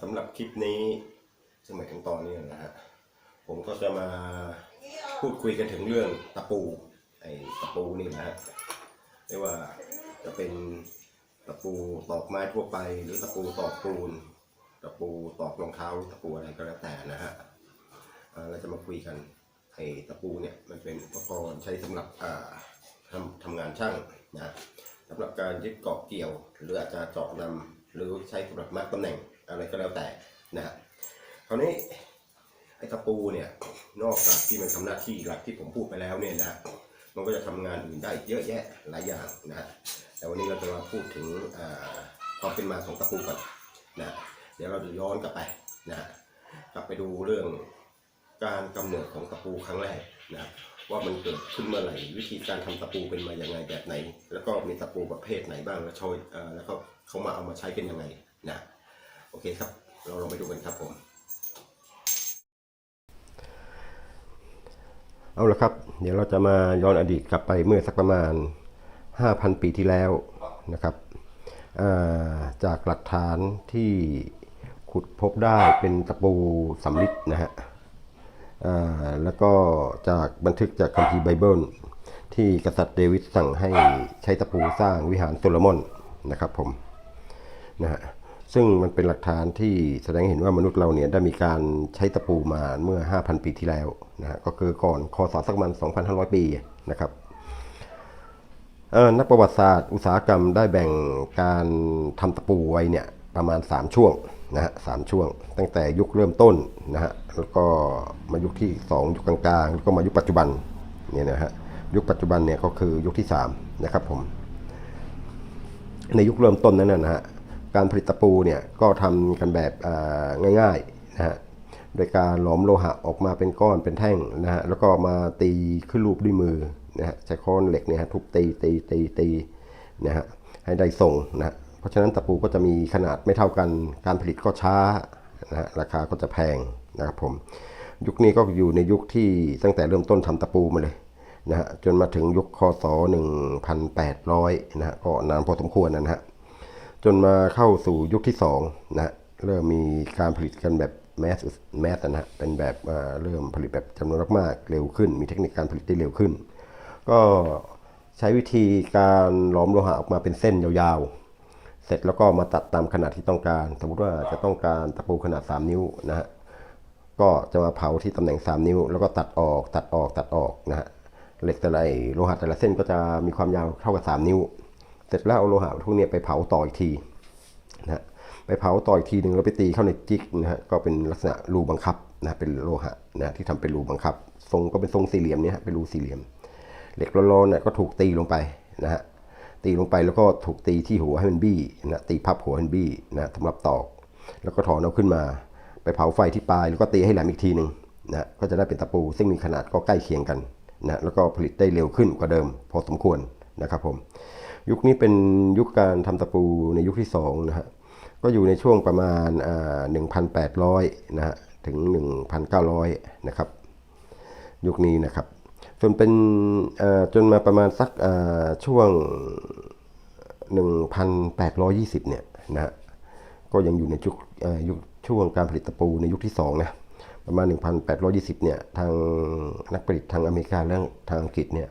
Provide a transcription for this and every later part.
สำหรับคลิปนี้สมัยถึงตอนนี้นะฮะผมก็จะมาพูดคุยกันถึงเรื่องตะปูไอ้ตะปูนี่นะฮะไม่ว่าจะเป็นตะปูตอกไม้ทั่วไป หรือตะปูตอกปูน ตะปูตอกรองเท้าตะปูอะไรก็แล้วแต่นะฮะเราจะมาคุยกันไอ้ตะปูเนี่ยมันเป็นอุปกรณ์ใช้สำหรับอ่าทำทำงานช่างนะสำหรับการยึดเกาะเกี่ยว หรืออาจจะเจาะนำหรือใช้สำหรับมาร์กตำแหน่ง อะไรก็แล้วแต่นะฮะคราวนี้ไอ้ตะปูเนี่ยนอกจากที่มันทำหน้าที่หลักที่ผมพูดไปแล้วเนี่ยนะมันก็จะทำงานอื่นได้เยอะแยะหลายอย่างนะแต่วันนี้เราจะมาพูดถึงความเป็นมาของตะปูก่อนนะเดี๋ยวเราจะย้อนกลับไปนะกลับไปดูเรื่องการกำเนิดของตะปูครั้งแรกนะว่ามันเกิดขึ้นเมื่อไหร่วิธีการทำตะปูเป็นมาอย่างไงแบบไหน แล้วก็มีตะปูประเภทไหนบ้างแล้วช่วยอแล้วก็เขามาเอามาใช้กันยังไงนะ โอเคครับ เราลองไปดูกันครับผม เอาละครับ เดี๋ยวเราจะมาย้อนอดีตกลับไปเมื่อสักประมาณ 5,000 ปีที่แล้วนะครับาจากหลักฐานที่ขุดพบได้เป็นตะปูสำริดนะฮะแล้วก็จากบันทึกจากคัมภีร์ไบเบิล ที่กษัตริย์เดวิดสั่งให้ใช้ตะปูสร้างวิหารโซโลมอนนะครับผมนะฮะ ซึ่งมันเป็นหลักฐานที่แสดงเห็นว่ามนุษย์เราเนี่ยได้มีการใช้ตะปูมาเมื่อ 5,000 ปีที่แล้วนะฮะก็คือก่อนคศสักประมาณ2,500 ปีนะครับนักประวัติศาสตร์อุตสาหกรรมได้แบ่งการทำตะปูไว้เนี่ยประมาณ 3 ช่วงนะฮะสามช่วง ตั้งแต่ยุคเริ่มต้นนะฮะแล้วก็มายุคที่ 2 ยุคกลางๆ แล้วก็มายุคปัจจุบันเนี่ยนะฮะยุคปัจจุบันเนี่ยก็คือยุคที่3นะครับผมในยุคเริ่มต้นนั้นนะฮะ การผลิตตะปูเนี่ยก็ทำกันแบบง่ายๆนะฮะโดยการหลอมโลหะออกมาเป็นก้อนเป็นแท่งนะฮะแล้วก็มาตีขึ้นรูปด้วยมือนะฮะใช้ค้อนเหล็กเนี่ยฮะทุบตีตีตีตีนะฮะให้ได้ทรงนะฮะเพราะฉะนั้นตะปูก็จะมีขนาดไม่เท่ากัน การผลิตก็ช้านะฮะราคาก็จะแพงนะครับผมยุคนี้ก็อยู่ในยุคที่ตั้งแต่เริ่มต้นทำตะปูมาเลยนะฮะจนมาถึงยุคคศ1800นะฮะก็นานพอสมควรนะฮะ จนมาเข้าสู่ยุคที่2นะฮะเริ่มมีการผลิตกันแบบแมสแมสนะฮะเป็นแบบเริ่มผลิตแบบจำนวนมากๆเร็วขึ้น มีเทคนิคการผลิตได้เร็วขึ้น ก็ใช้วิธีการหลอมโลหะออกมาเป็นเส้นยาวๆ เสร็จแล้วก็มาตัดตามขนาดที่ต้องการ สมมติว่าจะต้องการตะปูขนาด 3 นิ้วนะฮะก็จะมาเผาที่ตำแหน่ง 3 นิ้ว แล้วก็ตัดออกตัดออกตัดออกนะฮะเหล็กแต่ละโลหะแต่ละเส้นก็จะมีความยาวเท่ากับ 3 นิ้ว เสร็จแล้วเอาโลหะพวกนี้ไปเผาต่ออีกทีนะฮะไปเผาต่ออีกทีหนึ่งแล้วไปตีเข้าในจิกนะฮะก็เป็นลักษณะรูบังคับนะเป็นโลหะนะที่ทำเป็นรูบังคับ ทรงก็เป็นทรงสี่เหลี่ยมเนี่ยเป็นรูสี่เหลี่ยม เหล็กร้อนๆเนี่ยก็ถูกตีลงไปนะฮะตีลงไปแล้วก็ถูกตีที่หัวให้มันบี้นะตีพับหัวให้มันบี้นะสำหรับตอก แล้วก็ถอนเอาขึ้นมา ไปเผาไฟที่ปลายแล้วก็ตีให้แหลมอีกทีหนึ่งนะก็จะได้เป็นตะปู ซึ่งมีขนาดก็ใกล้เคียงกันนะแล้วก็ผลิตได้เร็วขึ้นกว่าเดิม พอสมควรนะครับผม ยุคนี้เป็นยุคการทำตะปูในยุคที่2นะฮะก็อยู่ในช่วงประมาณอ่า1,800นะฮะถึง 1,900 นะครับ ยุคนี้นะครับ จนเป็นจนมาประมาณสักอ่าช่วง 1,820 เนี่ยนะฮะก็ยังอยู่ในยุคยุคช่วงการผลิตตะปูในยุคที่2นะประมาณ 1,820 เนี่ย ทางนักผลิตทางอเมริกาและทางอังกฤษเนี่ย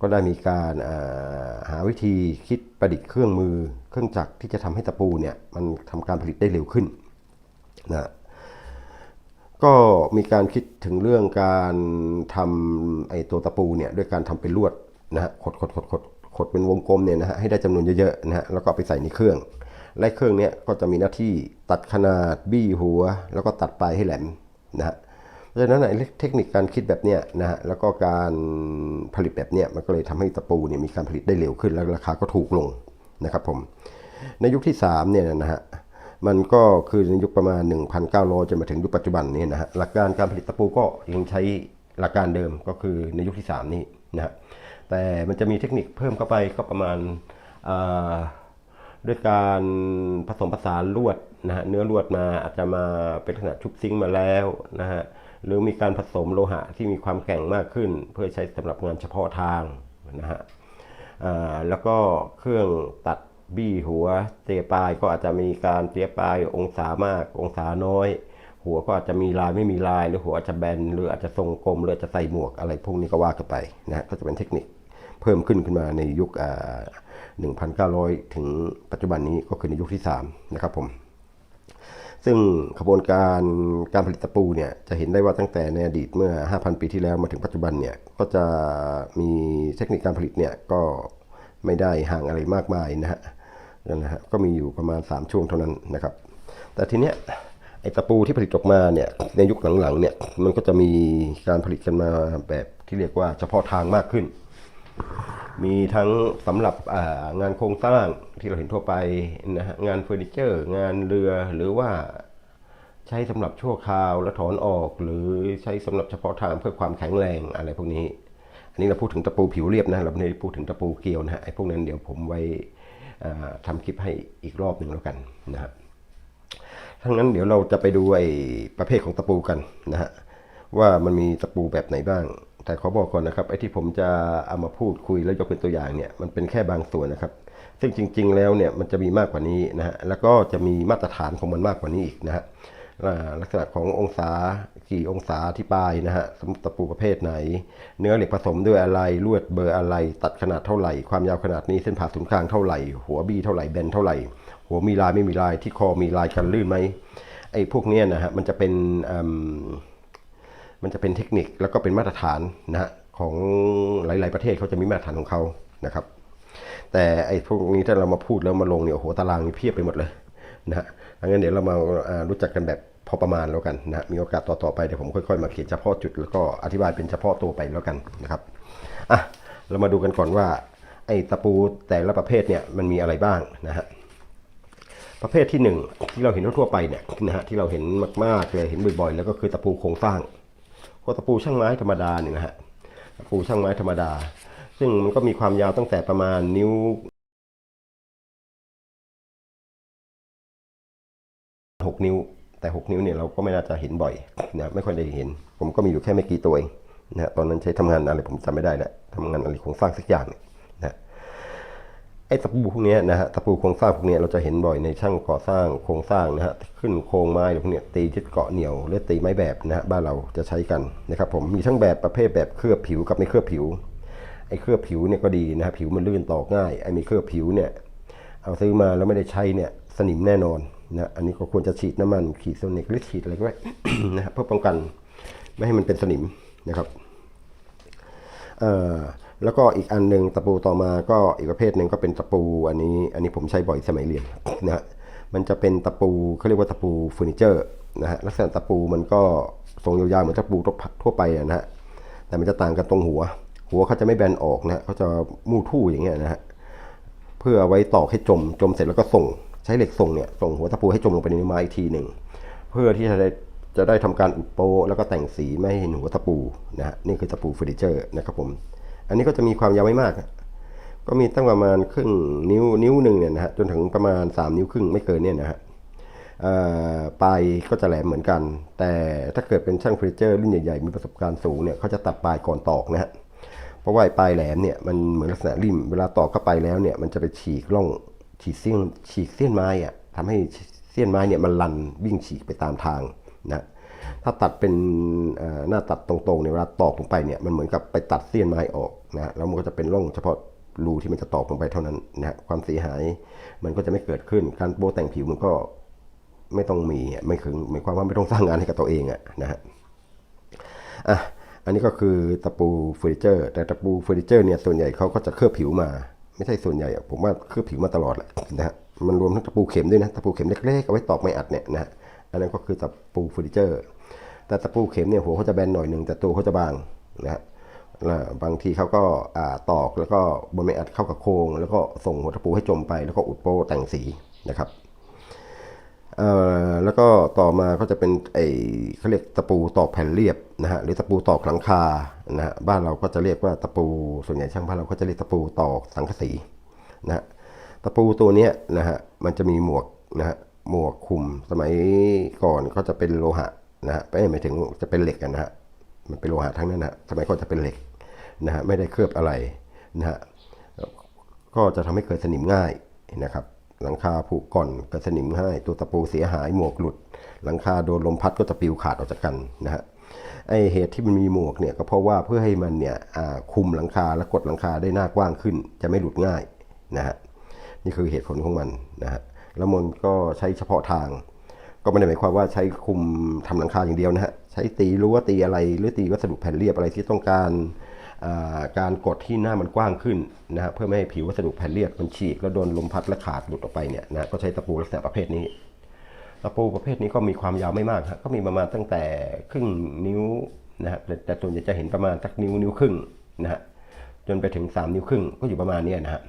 ก็ได้มีการาหาวิธีคิดประดิษฐ์เครื่องมือ เครื่องจักรที่จะทำให้ตะปูเนี่ยมันทำการผลิตได้เร็วขึ้นนะก็มีการคิดถึงเรื่องการทำไอ้ตัวตะปูเนี่ยด้วยการทำเป็นลวดนะฮะขดขดขดขดขดเป็นวงกลมเนี่ยนะฮะให้ได้จำนวนเยอะๆนะฮะแล้วก็ไปใส่ในเครื่อง และเครื่องเนี้ยก็จะมีหน้าที่ตัดขนาดบี้หัว แล้วก็ตัดปลายให้แหลมนะฮะ เพราะฉะนั้นเทคนิคการคิดแบบเนี้ยนะฮะแล้วก็การผลิตแบบเนี้ยมันก็เลยทำให้ตะปูเนี่ยมีการผลิตได้เร็วขึ้น แล้วราคาก็ถูกลงนะครับผมในยุคที่3เนี่ยนะฮะมันก็คือในยุคประมาณ 1,900จนมาถึงยุคปัจจุบันนี้นะฮะหลักการการผลิตตะปูก็ยังใช้หลักการเดิมก็คือในยุคที่ 3 นี้นะฮะแต่มันจะมีเทคนิคเพิ่มเข้าไปก็ประมาณด้วยการผสมผสานลวดนะฮะเนื้อลวดมาอาจจะมาเป็นลักษณะชุบซิงค์มาแล้วนะฮะ หรือมีการผสมโลหะที่มีความแข็งมากขึ้น เพื่อใช้สำหรับงานเฉพาะทางนะฮะแล้วก็เครื่องตัดบี้หัวเตียปลายก็อาจจะมีการเตียปลายองศามาก องศาน้อย หัวก็อาจจะมีลายไม่มีลาย หรือหัวอาจจะแบนหรืออาจจะทรงกลมหรืออาจจะใส่หมวกอะไรพวกนี้ก็ว่ากันไปนะฮะก็จะเป็นเทคนิคเพิ่มขึ้นขึ้นมาในยุค 1,900 ถึงปัจจุบันนี้ก็คือในยุคที่ 3 นะครับผม ซึ่งขบวนการการผลิตตะปูเนี่ยจะเห็นได้ว่าตั้งแต่ในอดีตเมื่อ 5,000 ปีที่แล้วมาถึงปัจจุบันเนี่ยก็จะมีเทคนิคการผลิตเนี่ยก็ไม่ได้ห่างอะไรมากมายนะฮะนะฮะก็มีอยู่ประมาณ 3 ช่วงเท่านั้นนะครับ แต่ทีเนี้ยไอ้ตะปูที่ผลิตออกมาเนี่ยในยุคหลังๆเนี่ยมันก็จะมีการผลิตกันมาแบบที่เรียกว่าเฉพาะทางมากขึ้น มีทั้งสำหรับงานโครงสร้างที่เราเห็นทั่วไปนะฮะงานเฟอร์นิเจอร์ งานเรือหรือว่าใช้สำหรับชั่วคราวแล้วถอนออก หรือใช้สำหรับเฉพาะทางเพื่อความแข็งแรงอะไรพวกนี้ อันนี้เราพูดถึงตะปูผิวเรียบนะเราไม่ได้พูดถึงตะปูเกลียวนะฮะไอ้พวกนั้นเดี๋ยวผมไว้ทำคลิปให้อีกรอบหนึ่งแล้วกันนะครับทั้งนั้นเดี๋ยวเราจะไปดูไอ้ประเภทของตะปูกันนะฮะว่ามันมีตะปูแบบไหนบ้าง แต่ขอบอกก่อนนะครับไอ้ที่ผมจะเอามาพูดคุยแล้วยกเป็นตัวอย่างเนี่ยมันเป็นแค่บางส่วนนะครับ ซึ่งจริง ๆ แล้วเนี่ยมันจะมีมากกว่านี้นะฮะแล้วก็จะมีมาตรฐานของมันมากกว่านี้อีกนะฮะลักษณะขององศากี่องศาที่ปลายนะฮะสำหรับตะปูประเภทไหน เนื้อเหล็กผสมด้วยอะไรลวดเบอร์อะไร ตัดขนาดเท่าไหร่ ความยาวขนาดนี้เส้นผ่าศูนย์กลางเท่าไหร่ หัวบี้เท่าไหร่แบนเท่าไหร่ หัวมีลายไม่มีลายที่คอมีลายกันลื่นไหมไอ้พวกเนี้ยนะฮะมันจะเป็นอ มันจะเป็นเทคนิคแล้วก็เป็นมาตรฐานนะฮะของหลาย ๆ ประเทศเขาจะมีมาตรฐานของเขานะครับ แต่ไอ้พวกนี้ถ้าเรามาพูดแล้วมาลงเนี่ยโอ้โหตารางนี่เพียบไปหมดเลยนะฮะงั้นเดี๋ยวเรามาอ่ารู้จักกันแบบพอประมาณแล้วกันนะมีโอกาสต่อ ๆ ไปเดี๋ยวผมค่อย ๆ มาเขียนเฉพาะจุดแล้วก็อธิบายเป็นเฉพาะตัวไปแล้วกันนะครับอะเรามาดูกันก่อนว่าไอ้ตะปูแต่ละประเภทเนี่ยมันมีอะไรบ้างนะฮะประเภทที่หนึ่งที่เราเห็นทั่วไปเนี่ยนะฮะที่เราเห็นมากๆเลยเห็นบ่อยๆ แล้วก็คือตะปูโครงสร้าง ก็ตะปูช่างไม้ธรรมดาเนี่ยนะฮะตะปูช่างไม้ธรรมดา ซึ่งมันก็มีความยาวตั้งแต่ประมาณนิ้วหกนิ้ว แต่หกนิ้วเนี่ยเราก็ไม่น่าจะเห็นบ่อยนะไม่ค่อยได้เห็น ผมก็มีอยู่แค่ไม่กี่ตัวเองนะฮะตอนนั้นใช้ทำงานอะไรผมจำไม่ได้แล้วทำงานอะไรโครงสร้างสักอย่างเนี่ย ไอ้ตะปูพวกนี้นะฮะตะปูโครงสร้างพวกนี้เราจะเห็นบ่อยในช่างก่อสร้างโครงสร้างนะฮะขึ้นโครงไม้หรือพวกนี้ตียึดเกาะเหนียวหรือตีไม้แบบนะฮะบ้านเราจะใช้กันนะครับผมมีทั้งแบบประเภทแบบเคลือบผิวกับไม่เคลือบผิวไอ้เคลือบผิวเนี่ยก็ดีนะฮะผิวมันลื่นตอกง่ายไอ้มีเคลือบผิวเนี่ยเอาซื้อมาแล้วไม่ได้ใช้เนี่ยสนิมแน่นอนนะอันนี้ก็ควรจะฉีดน้ำมันขีดโซนิกหรือฉีดอะไรก็ได้นะฮะเพื่อป้องกัน ไม่ให้มันเป็นสนิมนะครับเอ่อ แล้วก็อีกอันหนึ่งตะปูต่อมาก็อีกประเภทหนึ่งก็เป็นตะปูอันนี้อันนี้ผมใช้บ่อยสมัยเรียนนะฮะมันจะเป็นตะปูเขาเรียกว่าตะปูเฟอร์นิเจอร์นะฮะลักษณะตะปูมันก็ทรงยาวๆเหมือนตะปูทั่วไปนะฮะแต่มันจะต่างกันตรงหัว หัวเขาจะไม่แบนออกนะฮะเขาจะมู่ทู่อย่างเงี้ยนะฮะเพื่อไว้ตอกให้จมจมเสร็จแล้วก็ส่งใช้เหล็กส่งเนี่ยส่งหัวตะปูให้จมลงไปในไม้อีกทีหนึ่งเพื่อที่จะได้จะได้ทำการอุดโปะแล้วก็แต่งสีไม่ให้เห็นหัวตะปูนะฮะนี่คือตะปูเฟอร์นิเจอร์นะครับผม อันนี้ก็จะมีความยาวไม่มาก ก็มีตั้งประมาณครึ่งนิ้วนิ้วหนึ่งเนี่ยนะฮะจนถึงประมาณ 3 นิ้วครึ่งไม่เกินเนี่ยนะฮะปลายก็จะแหลมเหมือนกัน แต่ถ้าเกิดเป็นช่างเฟอร์นิเจอร์รุ่นใหญ่ๆ มีประสบการณ์สูงเนี่ยเขาจะตัดปลายก่อนตอกนะฮะเพราะว่าปลายแหลมเนี่ยมันเหมือนลักษณะริม เวลาตอกเข้าไปแล้วเนี่ยมันจะไปฉีกร่องฉีกเสี้ยนฉีกเส้นไม้อะทำให้เส้นไม้เนี่ยมันลันวิ่งฉีกไปตามทางนะ ถ้าตัดเป็นหน้าตัดตรงๆเนี่ยเวลาตอกลงไปเนี่ยมันเหมือนกับไปตัดเสี้ยนไม้ออกนะแล้วมันก็จะเป็นร่องเฉพาะรูที่มันจะตอกลงไปเท่านั้นนะฮะความเสียหายมันก็จะไม่เกิดขึ้นการโบแต่งผิวมันก็ไม่ต้องมีไม่ถึงหมายความว่าไม่ต้องสร้างงานให้กับตัวเองอะนะฮะอะอันนี้ก็คือตะปูเฟอร์นิเจอร์ แต่ตะปูเฟอร์นิเจอร์เนี่ยส่วนใหญ่เขาก็จะเคลือบผิวมา ไม่ใช่ส่วนใหญ่ผมว่าเคลือบผิวมาตลอดแหละนะฮะมันรวมทั้งตะปูเข็มด้วยนะตะปูเข็มเล็กๆเอาไว้ตอกไม้อัดเนี่ยนะฮะอันนั้นก็คือตะปูเฟอร์นิเจอร์ แต่ตะปูเข็มเนี่ยหัวเขาจะแบนหน่อยหนึ่งแต่ตัวเขาจะบางนะฮะบางทีเขาก็อ่าตอกแล้วก็บนไม้อัดเข้ากับโครงแล้วก็ส่งหัวตะปูให้จมไป แล้วก็อุดโป้แต่งสีนะครับแล้วก็ต่อมาก็จะเป็นไอเขาเรียกตะปูตอกแผ่นเรียบนะฮะหรือตะปูตอกหลังคานะฮะบ้านเราก็จะเรียกว่าตะปูส่วนใหญ่ช่างบ้านเราก็จะเรียกตะปูตอกสังกะสีนะฮะตะปูตัวนี้นะฮะมันจะมีหมวกนะฮะหมวกคุมสมัยก่อนก็จะเป็นโลหะ นะฮะไม่หมายถึงจะเป็นเหล็กกันนะฮะมันเป็นโลหะทั้งนั้นนะสมัยก่อนจะเป็นเหล็กนะฮะไม่ได้เคลือบอะไรนะฮะก็จะทำให้เกิดสนิมง่ายนะครับ หลังคาผุก่อนกระสนิมให้ตัวตะปูเสียหายหมวกหลุด หลังคาโดนลมพัดก็จะปลิวขาดออกจากกันนะฮะไอเหตุที่มันมีหมวกเนี่ยก็เพราะว่าเพื่อให้มันเนี่ยคุมหลังคาและกดหลังคาได้หน้ากว้างขึ้น จะไม่หลุดง่ายนะฮะนี่คือเหตุผลของมันนะฮะแล้วมันก็ใช้เฉพาะทาง ก็ไม่ได้หมายความว่าใช้คุมทำหลังคาอย่างเดียวนะฮะใช้ตีรั้วตีอะไรหรือตีวัสดุแผ่นเรียบอะไรที่ต้องการการกดที่หน้ามันกว้างขึ้นนะฮะเพื่อไม่ให้ผิววัสดุแผ่นเรียบมันฉีกแล้วโดนลมพัดและขาดหลุดออกไปเนี่ยนะก็ใช้ตะปูลักษณะประเภทนี้ตะปูประเภทนี้ก็มีความยาวไม่มากฮะก็มีประมาณตั้งแต่ครึ่งนิ้วนะฮะแต่ส่วนใหญ่จะเห็นประมาณสักนิ้วนิ้วครึ่งนะฮะจนไปถึง 3 นิ้วครึ่งก็อยู่ประมาณนี้นะฮะ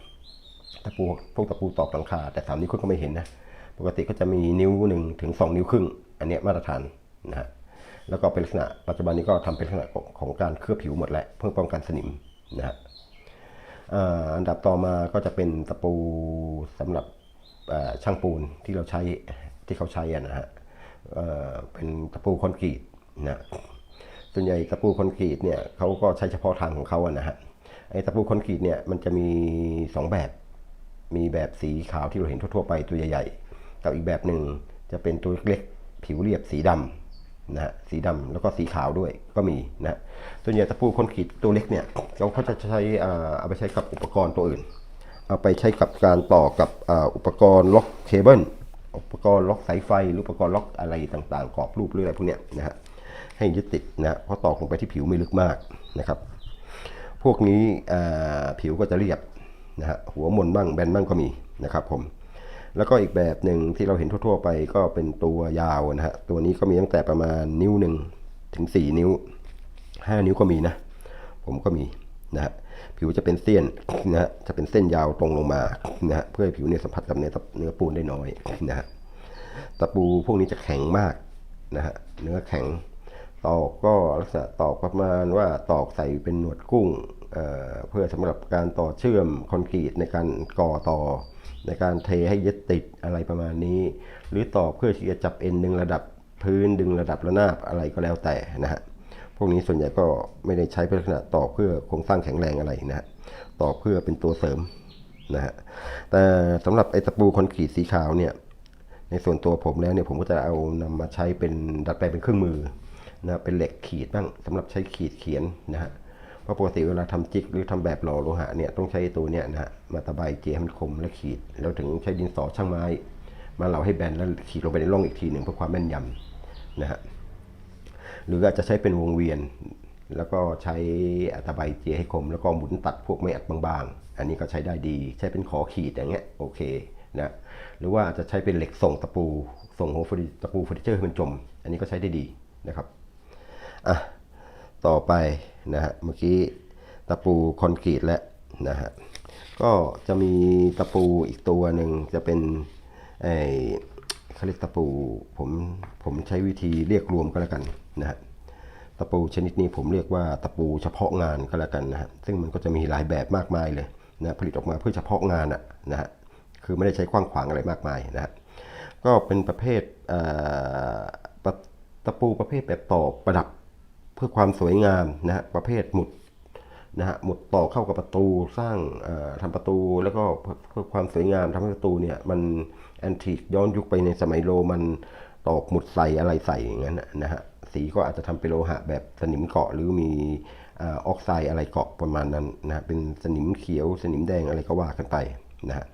ตะปูพวกตะปูตอกหลังคาแต่ 3 นิ้วครึ่งก็ไม่เห็นนะ ปกติก็จะมีนิ้วหนึ่งถึง2นิ้วครึ่ง อันนี้มาตรฐานนะฮะแล้วก็เป็นลักษณะปัจจุบันนี้ก็ทำเป็นลักษณะของการเคลือบผิวหมดแหละเพื่อป้องกันสนิมนะฮะอันดับต่อมาก็จะเป็นตะปูสำหรับช่างปูนที่เราใช้ที่เขาใช้นะฮะเเป็นตะปูคอนกรีตนะส่วนใหญ่ตะปูคอนกรีตเนี่ยเขาก็ใช้เฉพาะทางของเขาอะนะฮะไอ้ตะปูคอนกรีตเนี่ยมันจะมีสองแบบ มีแบบสีขาวที่เราเห็นทั่วๆไปตัวใหญ่ กับอีกแบบหนึ่งจะเป็นตัวเล็กผิวเรียบสีดำนะฮะสีดำแล้วก็สีขาวด้วยก็มีนะฮะส่วนใหญ่ตะปูคนกรีตตัวเล็กเนี่ยเราก็จะใช้อ่าเอาไปใช้กับอุปกรณ์ตัวอื่น เอาไปใช้กับการต่อกับอ่าอุปกรณ์ล็อกเคเบิลอุปกรณ์ล็อกสายไฟหรืออุปกรณ์ล็อกอะไรต่างๆกรอบรูปหรืออะไรพวกเนี้ยนะฮะให้ยึดติดนะฮะเพราะตอกลงไปที่ผิวไม่ลึกมากนะครับ พวกนี้อ่าผิวก็จะเรียบนะฮะหัวมนบ้างแบนบ้างก็มีนะครับผม แล้วก็อีกแบบหนึ่งที่เราเห็นทั่ว ๆ ไปก็เป็นตัวยาวนะฮะ ตัวนี้ก็มีตั้งแต่ประมาณนิ้วหนึ่งถึง 4 นิ้ว 5 นิ้วก็มีนะ ผมก็มีนะฮะ ผิวจะเป็นเส้นนะฮะ จะเป็นเส้นยาวตรงลงมานะฮะ เพื่อให้ผิวเนี่ยสัมผัสกับเนื้อเนื้อปูนได้น้อยนะฮะ ตะปูพวกนี้จะแข็งมากนะฮะ เนื้อแข็ง ตอกก็ลักษณะตอกประมาณว่าตอกใส่เป็นหนวดกุ้งเอ่อเพื่อสำหรับการต่อเชื่อมคอนกรีตในการก่อต่อ ในการเทให้ยึดติดอะไรประมาณนี้ หรือตอกเพื่อที่จะจับเอ็นดึงระดับพื้นดึงระดับระนาบอะไรก็แล้วแต่นะฮะพวกนี้ส่วนใหญ่ก็ไม่ได้ใช้เป็นลักษณะตอกเพื่อโครงสร้างแข็งแรงอะไรนะฮะตอกเพื่อเป็นตัวเสริมนะฮะแต่สำหรับไอ้ตะปูคอนกรีตสีขาวเนี่ยในส่วนตัวผมแล้วเนี่ยผมก็จะเอานำมาใช้เป็นดัดแปลงเป็นเครื่องมือนะเป็นเหล็กขีดบ้างสำหรับใช้ขีดเขียนนะฮะ เพราะปกติเวลาทำจิกหรือทำแบบหล่อโลหะเนี่ยต้องใช้ตัวเนี่ยนะฮะมาตะไบเจียให้มันคมและขีด แล้วถึงใช้ดินสอช่างไม้ มาเหลาให้แบนแล้วขีดลงไปในร่องอีกทีหนึ่งเพื่อความแม่นยำนะฮะหรืออาจจะใช้เป็นวงเวียน แล้วก็ใช้อัตะไบเจียให้คม แล้วก็หมุนตัดพวกไม่อัดบางๆ อันนี้ก็ใช้ได้ดี ใช้เป็นขอขีดอย่างเงี้ยโอเคนะหรือว่าจะใช้เป็นเหล็กส่งตะปูส่งหัวเฟอร์นิตะปูเฟอร์นิเจอร์ให้มันจม อันนี้ก็ใช้ได้ดีนะครับอะต่อไป นะฮะ เมื่อกี้ตะปูคอนกรีตแล้วนะฮะ ก็จะมีตะปูอีกตัวหนึ่งจะเป็นไอเขาเรียกตะปูผมผมใช้วิธีเรียกรวมก็แล้วกันนะฮะตะปูชนิดนี้ผมเรียกว่าตะปูเฉพาะงานก็แล้วกันนะฮะซึ่งมันก็จะมีหลายแบบมากมายเลยนะผลิตออกมาเพื่อเฉพาะงานอะนะฮะคือไม่ได้ใช้กว้างขวางอะไรมากมายนะฮะก็เป็นประเภทเตะตะปูประเภทแบบตอกประดับ เพื่อความสวยงามนะฮะประเภทหมุดนะฮะหมุดต่อเข้ากับประตูสร้างเอ่อทำประตูแล้วก็เพื่อความสวยงามทำให้ประตูเนี่ยมันแอนติกย้อนยุคไปในสมัยโรมันตอกหมุดใส่อะไรใส่อย่างนั้นนะฮะสีก็อาจจะทำเป็นโลหะแบบสนิมเกาะหรือมีออกไซด์อะไรเกาะประมาณนั้นนะฮะเป็นสนิมเขียวสนิมแดงอะไรก็ว่ากันไปนะฮะ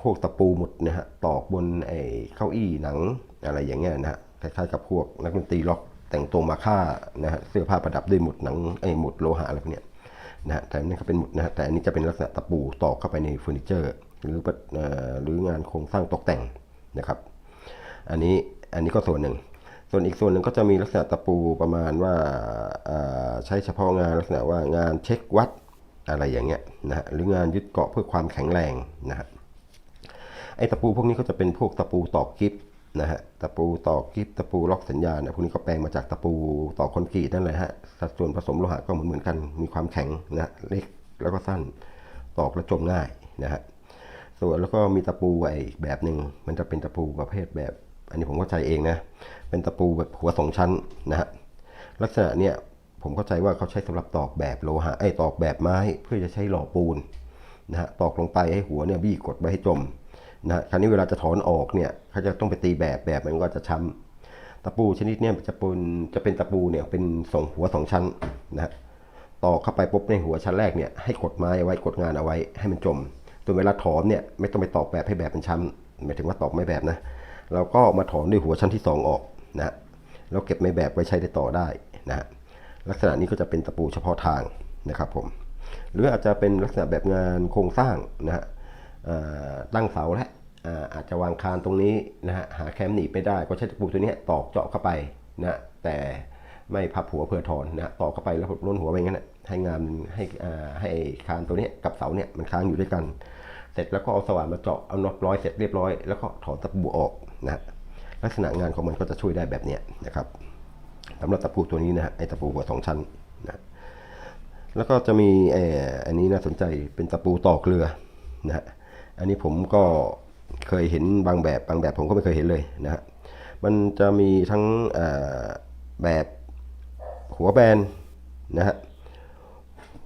พวกตะปูหมุดนะฮะตอกบนไอ้เก้าอี้หนังอะไรอย่างเงี้ยนะฮะคล้ายๆกับพวกนักดนตรีล็อก แต่งตัวมาฆ่านะฮะเสื้อผ้าประดับด้วยหมุดหนังไอ้หมุดโลหะอะไรพวกเนี้ยนะฮะแต่นี่เขาเป็นหมุดนะฮะแต่อันนี้จะเป็นลักษณะตะปูตอกเข้าไปในเฟอร์นิเจอร์ หรือเอ่อหรืองานโครงสร้างตกแต่งนะครับ อันนี้อันนี้ก็ส่วนหนึ่ง ส่วนอีกส่วนหนึ่งก็จะมีลักษณะตะปูประมาณว่าเอ่อใช้เฉพาะงานลักษณะว่างานเช็ควัดอะไรอย่างเงี้ยนะฮะหรืองานยึดเกาะเพื่อความแข็งแรงนะฮะไอ้ตะปูพวกนี้ก็จะเป็นพวกตะปูตอกกิฟ นะฮะตะปูตอกกิฟตะปูล็อกสัญญาณนะพวกนี้ก็แปลงมาจากตะปูตอกคอนกรีตนั่นแหละฮะสัดส่วนผสมโลหะก็เหมือนเหมือนกันมีความแข็งนะเล็กแล้วก็สั้นตอกแล้วจมง่ายนะฮะส่วนแล้วก็มีตะปูอีกแบบหนึ่งมันจะเป็นตะปูประเภทแบบ อันนี้ผมเข้าใจเองนะเป็นตะปูแบบหัวสองชั้นนะฮะลักษณะเนี้ยผมเข้าใจว่าเขาใช้สำหรับตอกแบบโลหะไอ้ตอกแบบไม้เพื่อจะใช้หล่อปูนนะฮะตอกลงไปให้หัวเนี่ยบี้กดไว้ให้จม นะคราวนี้เวลาจะถอนออกเนี่ยเขาจะต้องไปตีแบบแบบมันก็จะช้ำตะปูชนิดเนี้ยจะเป็นจะเป็นตะปูเนี่ยเป็นสองหัวสองชั้นนะตอกเข้าไปปุ๊บในหัวชั้นแรกเนี่ยให้กดไม้ไว้กดงานเอาไว้ให้มันจมตัวนเวลาถอนเนี่ยไม่ต้องไปตอกแบบให้แบบเป็นช้ำหมายถึงว่าตอกไม่แบบนะเราก็มาถอนด้วยหัวชั้นที่สองออกนะแล้วเก็บไม้แบบไว้ใช้ได้ต่อได้นะลักษณะนี้ก็จะเป็นตะปูเฉพาะทางนะครับผมหรืออาจจะเป็นลักษณะแบบงานโครงสร้างนะฮะตั้งเสาและ อาจจะวางคานตรงนี้นะฮะหาแคมหนีไม่ได้ก็ใช้ตะปูตัวนี้ตอกเจาะเข้าไปนะแต่ไม่พับหัวเพื่อถอนนะตอกเข้าไปแล้วล้นหัวไปงั้นนะให้งานให้อ่าให้คานตัวนี้กับเสาเนี่ยมันค้างอยู่ด้วยกัน เสร็จแล้วก็เอาสว่านมาเจาะเอาน็อตร้อยเสร็จเรียบร้อยแล้วก็ถอนตะปูออกนะลักษณะงานของมันก็จะช่วยได้แบบเนี้ยนะครับสำหรับตะปูตัวนี้นะฮะไอตะปูหัวสองชั้นนะแล้วก็จะมีเอออันนี้น่าสนใจเป็นตะปูตอกเรือนะฮะอันนี้ผมก็ เคยเห็นบางแบบบางแบบผมก็ไม่เคยเห็นเลยนะฮะมันจะมีทั้งแบบหัวแบนนะฮะ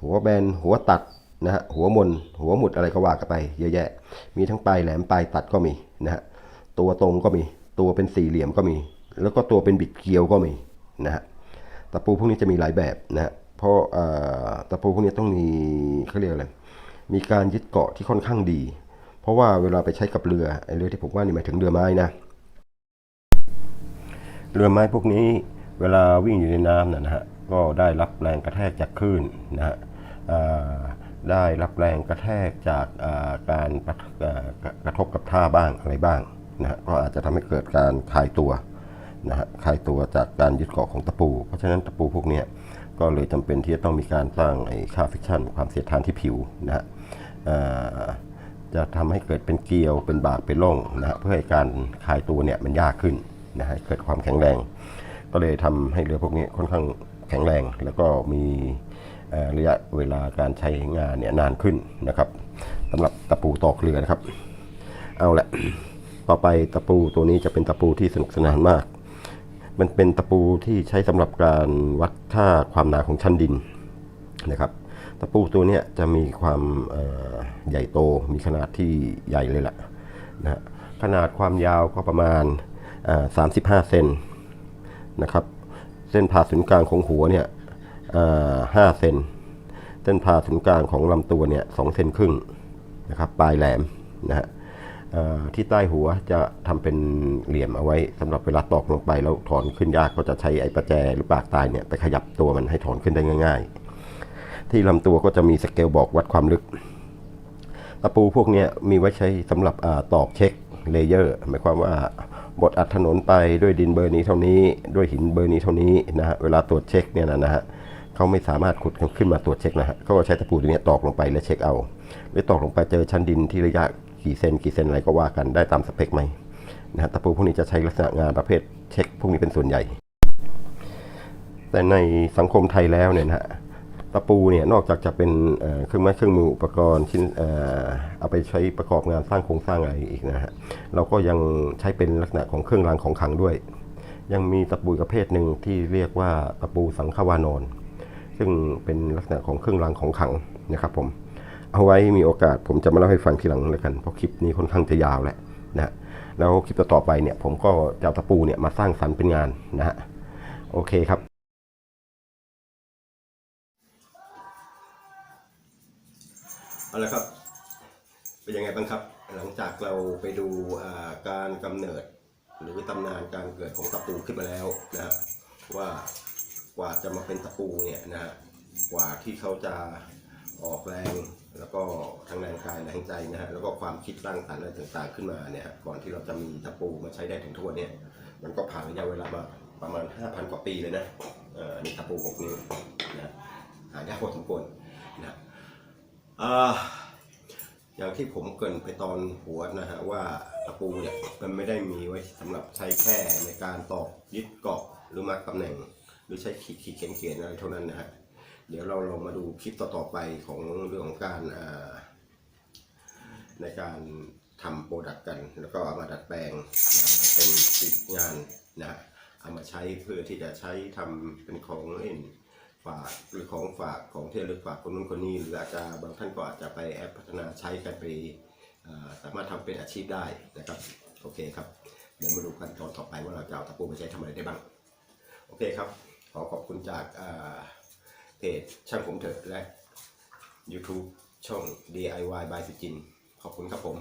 หัวแบนหัวตัดนะฮะหัวมน หัวหมุดอะไรก็ว่ากันไปเยอะแยะ มีทั้งปลายแหลมปลายตัดก็มีนะฮะตัวตรงก็มีตัวเป็นสี่เหลี่ยมก็มี แล้วก็ตัวเป็นบิดเกลียวก็มีนะฮะตะปูพวกนี้จะมีหลายแบบนะฮะเพราะตะปูพวกนี้ต้องมีเขาเรียกอะไรมีการยึดเกาะที่ค่อนข้างดี ราะว่าเวลาไปใช้กับเรือไอ้เรือที่ผมว่านี่หมายถึงเรือไม้นะ เรือไม้พวกนี้เวลาวิ่งอยู่ในน้ำนะฮะก็ได้รับแรงกระแทกจากคลื่นนะฮะได้รับแรงกระแทกจากการกระทบกับท่าบ้างอะไรบ้างนะฮะก็อาจจะทำให้เกิดการคลายตัวนะฮะคลายตัวจากการยึดเกาะของตะปู เพราะฉะนั้นตะปูพวกนี้ก็เลยจำเป็นที่จะต้องมีการสร้างไอ้ค่าฟิกชันความเสียดทานที่ผิวนะฮะอ่า จะทำให้เกิดเป็นเกลียวเป็นบากเป็นร่องนะเพื่อให้การคลายตัวเนี่ยมันยากขึ้นนะฮะเกิดความแข็งแรง ก็เลยทำให้เรือพวกนี้ค่อนข้างแข็งแรง แล้วก็มีระยะเวลาการใช้งานเนี่ยนานขึ้นนะครับสำหรับตะปูตอกเรือนะครับ เอาละต่อไปตะปูตัวนี้จะเป็นตะปูที่สนุกสนานมาก มันเป็นตะปูที่ใช้สำหรับการวัดค่าความหนาของชั้นดินนะครับ ตะปูตัวนี้จะมีความใหญ่โตมีขนาดที่ใหญ่เลยล่ะนะขนาดความยาวก็ประมาณ 35 เซนนะครับ เส้นผ่าศูนย์กลางของหัวเนี่ยเอ่อ5เซนเส้นผ่าศูนย์กลางของลำตัวเนี่ย2เซนครึ่งนะครับปลายแหลมนะฮะที่ใต้หัวจะทำเป็นเหลี่ยมเอาไว้สำหรับเวลาตอกลงไปแล้วถอนขึ้นยากก็จะใช้ไอ้ประแจหรือปากตายเนี่ยไปขยับตัวมันให้ถอนขึ้นได้ง่าย ๆ ที่ลำตัวก็จะมีสเกลบอกวัดความลึก ตะปูพวกนี้มีไว้ใช้สำหรับอตอกเช็คเลเยอร์หมายความว่าบดอัดถนนไปด้วยดินเบอร์นี้เท่านี้ ด้วยหินเบอร์นี้เท่านี้นะฮะเวลาตรวจเช็คเนี่ยนะฮะเขาไม่สามารถขุดขึ้นมาตรวจเช็คนะฮะเขาก็ใช้ตะปูตัวนี้ตอกลงไปแล้วเช็คเอาหรือตอกลงไปเจอชั้นดินที่ระยะกี่เซนกี่เซนอะไรก็ว่ากันได้ตามสเปคไหมนะฮะตะปูพวกนี้จะใช้ลักษณะงานประเภทเช็คพวกนี้เป็นส่วนใหญ่ แต่ในสังคมไทยแล้วเนี่ยนะฮะ ตะปูเนี่ยนอกจากจะเป็นเครื่องไม้เครื่องมืออุปกรณ์ชิ้นเอ่อเอาไปใช้ประกอบงานสร้างโครงสร้างอะไรอีกนะฮะเราก็ยังใช้เป็นลักษณะของเครื่องรางของขลังด้วย ยังมีตะปูประเภทหนึ่งที่เรียกว่าตะปูสังขวานอนซึ่งเป็นลักษณะของเครื่องรางของขลังนะครับผมเอาไว้มีโอกาสผมจะมาเล่าให้ฟังทีหลังแล้วกันเพราะคลิปนี้ค่อนข้างจะยาวแหล้วนะแล้วคลิปต่อไปเนี่ยผมก็จะเอาตะปูเนี่ยมาสร้างสรรค์เป็นงานนะฮะโอเคครับ เอาละครับ เป็นยังไงบ้างครับ หลังจากเราไปดูการกำเนิด หรือตำนานการเกิดของตะปูขึ้นมาแล้วนะฮะว่ากว่าจะมาเป็นตะปูเนี่ยนะฮะกว่าที่เขาจะออกแรงแล้วก็ทั้งแรงกายแรงใจนะฮะแล้วก็ความคิดสร้างสรรค์อะไรต่างๆขึ้นมาเนี่ยก่อนที่เราจะมีตะปูมาใช้ได้ถึงทุกวันเนี่ยมันก็ผ่านระยะเวลามาประมาณ 5,000 กว่าปีเลยนะเออนี่ตะปูหกนิ้วนะหายากพอสมควรนะ อย่างที่ผมเกรินไปตอนหัวนะฮะว่าตะปูเนี่ยมันไม่ได้มีไว้สำหรับใช้แค่ในการตอกยึดเกาะหรือมาร์กตำแหน่ง หรือใช้ขีดขีดเขียนเขียนอะไรเท่านั้นนะฮะเดี๋ยวเราลองมาดูคลิปต่อๆไปของเรื่องของการในการทำโปรดักต์กัน แล้วก็เอามาดัดแปลงเป็นสิงานนะฮะเอามาใช้เพื่อที่จะใช้ทำเป็นของเล่น ฝากหรือของฝากของเที่ระลึกฝากคนนู้นคนนี้หรืออาจจะบางท่านก็อาจจะไปแอปพัฒนาใช้กันไปสามารถทำเป็นอาชีพได้นะครับโอเคครับ เดี๋ยวมาดูกันตอนต่อไปว่าเราจะเอาตะปูไปใช้ทำอะไรได้บ้าง โอเคครับ ขอขอบคุณจากเพจช่างผมเถิดและ YouTube ช่อง DIY by สุจิน ขอบคุณครับผม